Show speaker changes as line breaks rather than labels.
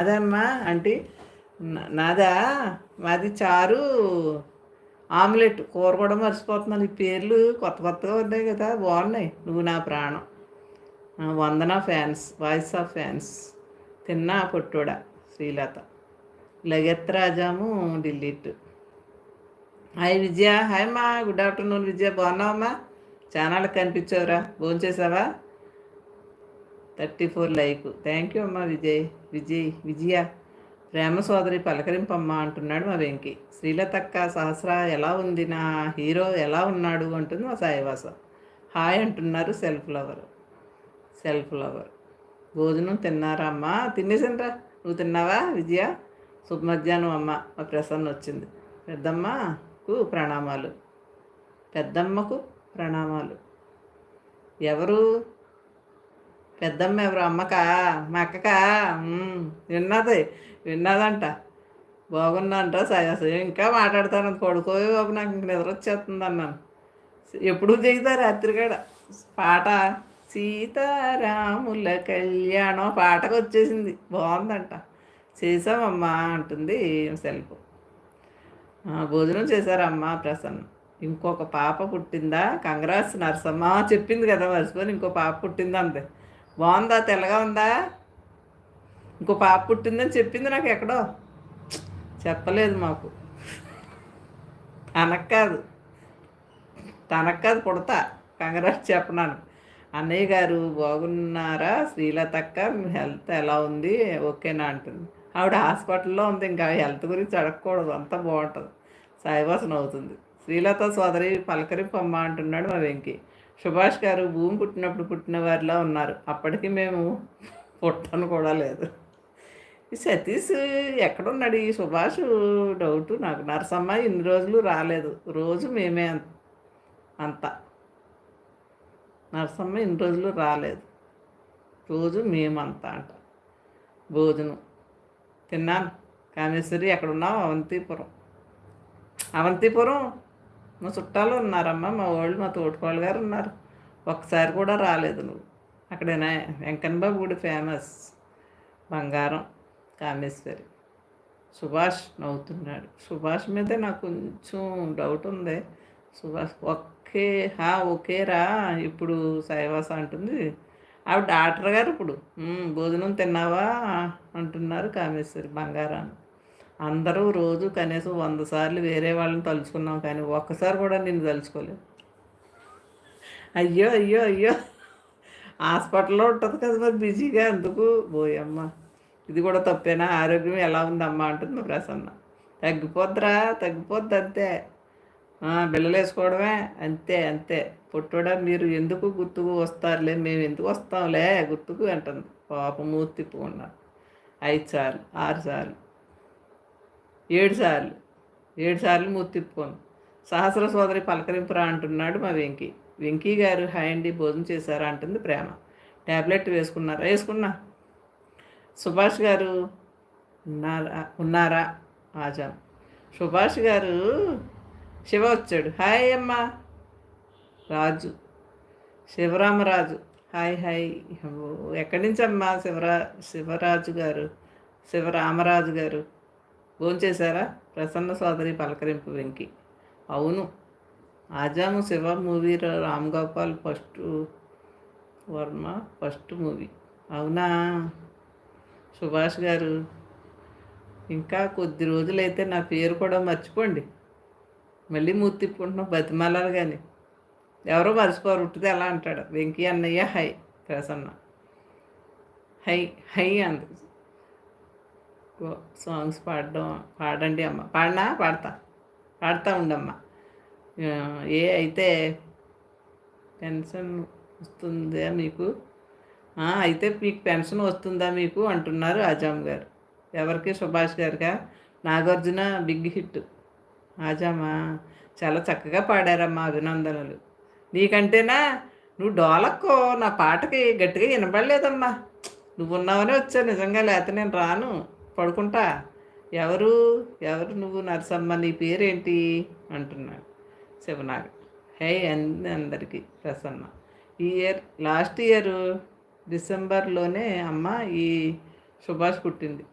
అదమ్మా అంటే నాదా మాది చారు ఆమ్లెట్. కూర కూడా మర్చిపోతున్నాను. ఈ పేర్లు కొత్త కొత్తగా ఉన్నాయి కదా బాగున్నాయి. నువ్వు నా ప్రాణం. Vandana fans voice of fans. తిన్నా పొట్టుడ శ్రీలత. లగెత్ రాజాము ఢిల్లీట్. హాయ్ విజయ. హాయ్ అమ్మా. Good afternoon Vijaya. బాగున్నావమ్మా? ఛానల్కి కనిపించావురా. చేసావా thirty four like. Thank you అమ్మా విజయ్ విజయ్ విజయ. ప్రేమ సోదరి పలకరింపమ్మ అంటున్నాడు మా వెంకి. శ్రీలతక్క సహస్ర ఎలా ఉంది నా హీరో? ఎలా ఉన్నాడు? అంటుంది మా సాయివాస. హాయ్ అంటున్నారు సెల్ఫ్ లవర్. Self lover. భోజనం తిన్నారా అమ్మా? తినేసిండ్రా. నువ్వు తిన్నావా విజయ? శుభ మధ్యాహ్నం అమ్మ. మా ప్రసన్న వచ్చింది. పెద్దమ్మకు ప్రణామాలు. పెద్దమ్మకు ప్రణామాలు. ఎవరు? పెద్దమ్మ ఎవరు అమ్మకా మా అక్కకా విన్నది విన్నదంట. బాగున్నాంట అసలు ఇంకా మాట్లాడతాను కొడుకో బాబు నాకు ఇంక నిద్ర వచ్చేస్తుంది అన్నాను. ఎప్పుడు చేయుతా రాత్రి కాడ పాట సీతారాముల కళ్యాణం పాటకు వచ్చేసింది. బాగుందంట. చేసామమ్మా అంటుంది సెల్ఫ్. భోజనం చేశారమ్మా ప్రసన్న. ఇంకొక పాప పుట్టిందా? కంగ్రాస్ నర్సమ్మ చెప్పింది కదా మర్చిపోయి ఇంకో పాప పుట్టిందా అంతే బాగుందా? తెల్లగా ఉందా? ఇంకో పాప పుట్టిందని చెప్పింది నాకు ఎక్కడో. చెప్పలేదు మాకు. తనకు కాదు. తనకు కాదు పుడతా. కంగ్రాట్స్ చెప్పనాను. అన్నయ్య గారు బాగున్నారా? శ్రీలతక్క హెల్త్ ఎలా ఉంది? ఓకేనా? అంటుంది. ఆవిడ హాస్పిటల్లో ఉంది. ఇంకా హెల్త్ గురించి అడగకూడదు. అంతా బాగుంటుంది. సాయివాసన అవుతుంది. శ్రీలత సోదరి పలకరింపమ్మ అంటున్నాడు మా వెంకి. సుభాష్ గారు భూమి పుట్టినప్పుడు పుట్టిన వారిలా ఉన్నారు. అప్పటికి మేము పుట్టను కూడా లేదు. ఈ సతీష్ ఎక్కడున్నాడు? ఈ సుభాష్ డౌట్ నాకు. నరసమ్మ ఇన్ని రోజులు రాలేదు. రోజు మేమే అంత. నరసమ్మ ఇన్ని రోజులు రాలేదు. రోజు మేమంతా అంట. భోజనం. తిన్నాను. కామేశ్వరి ఎక్కడున్నావు? అవంతిపురం. అవంతిపురం మా చుట్టాలు ఉన్నారమ్మా మా వాళ్ళు మా తోటికోళ్ళు గారు ఉన్నారు. ఒక్కసారి కూడా రాలేదు నువ్వు. అక్కడేనా వెంకన్నబాబు గుడి ఫేమస్ బంగారం కామేశ్వరి. సుభాష్ నవ్వుతున్నాడు. సుభాష్ మీదే నాకు కొంచెం డౌట్ ఉంది. సుభాష్ ఒకే హా ఓకేరా ఇప్పుడు సాయివాస అంటుంది. ఆవిడ డాక్టర్ గారు ఇప్పుడు. భోజనం తిన్నావా? అంటున్నారు కామేశ్వరి బంగారాన్ని. అందరూ రోజు కనీసం వంద సార్లు వేరే వాళ్ళని తలుచుకున్నాం కానీ ఒక్కసారి కూడా నిన్ను తలుచుకోలేదు. అయ్యో అయ్యో అయ్యో. హాస్పిటల్లో ఉంటుంది కదా మరి బిజీగా ఎందుకు? పోయమ్మ ఇది కూడా తప్పేనా? ఆరోగ్యం ఎలా ఉందమ్మా అంటుంది ప్రసన్న. తగ్గిపోద్దిరా తగ్గిపోద్ది అంతే. బిల్లలు వేసుకోవడమే? అంతే అంతే. పుట్టడా మీరు ఎందుకు గుర్తుకు వస్తారులే? మేము ఎందుకు వస్తాంలే? గుర్తుకు అంటుంది. పాప మూర్తి తిప్పుకున్నారు ఐదు సార్లు ఆరు సార్లు. ఏడు సార్లు. ఏడు సార్లు మూతిప్పుకోను సహస్ర సోదరి పలకరింపురా అంటున్నాడు మా వెంకీ. వెంకీ గారు హాయ్ అండి భోజనం చేశారా? అంటుంది ప్రేమ. ట్యాబ్లెట్ వేసుకున్నారా? వేసుకున్నా. సుభాష్ గారు ఉన్నారా? ఉన్నారా? ఆజాం సుభాష్ గారు శివ వచ్చాడు. హాయ్ అమ్మ. రాజు. శివరామరాజు. Hi hi. ఎక్కడి నుంచి అమ్మా శివరా శివరాజు గారు? శివరామరాజు గారు? భోంచేశారా? ప్రసన్న సోదరి పలకరింపు వెంకి. అవును. ఆజాము శివ మూవీలో Ram Gopal first Varma first movie. అవునా? సుభాష్ గారు ఇంకా కొద్ది రోజులైతే నా పేరు కూడా మర్చిపోండి. మళ్ళీ మూతి తిప్పుకుంటున్నాం బతిమాలాలు కానీ ఎవరో మర్చిపోరు ఉట్టితే ఎలా అంటాడు. వెంకీ అన్నయ్య హై ప్రసన్న. హై హై అంది. సాంగ్స్ పాడడం పాడండి అమ్మ. పాడినా? పాడతా. పాడుతూ ఉండమ్మా ఏ అయితే పెన్షన్ వస్తుందా మీకు? అయితే మీకు పెన్షన్ వస్తుందా మీకు? అంటున్నారు ఆజామ్ గారు. ఎవరికి? సుభాష్ గారుగా నాగార్జున బిగ్ హిట్. ఆజామా చాలా చక్కగా పాడారమ్మా అభినందనలు. నీకంటేనా? నువ్వు డోలక్కో నా పాటకి గట్టిగా వినపడలేదమ్మా. నువ్వు ఉన్నావనే వచ్చా నిజంగా లేకపోతే నేను రాను. పడుకుంటా? ఎవరు? ఎవరు నువ్వు? నరసమ్మ నీ పేరేంటి? అంటున్నాడు శివనాగ హే అంది అందరికీ ప్రసన్న. ఈ ఇయర్ లాస్ట్ ఇయర్ డిసెంబర్లోనే అమ్మ ఈ సుభాష్ పుట్టింది.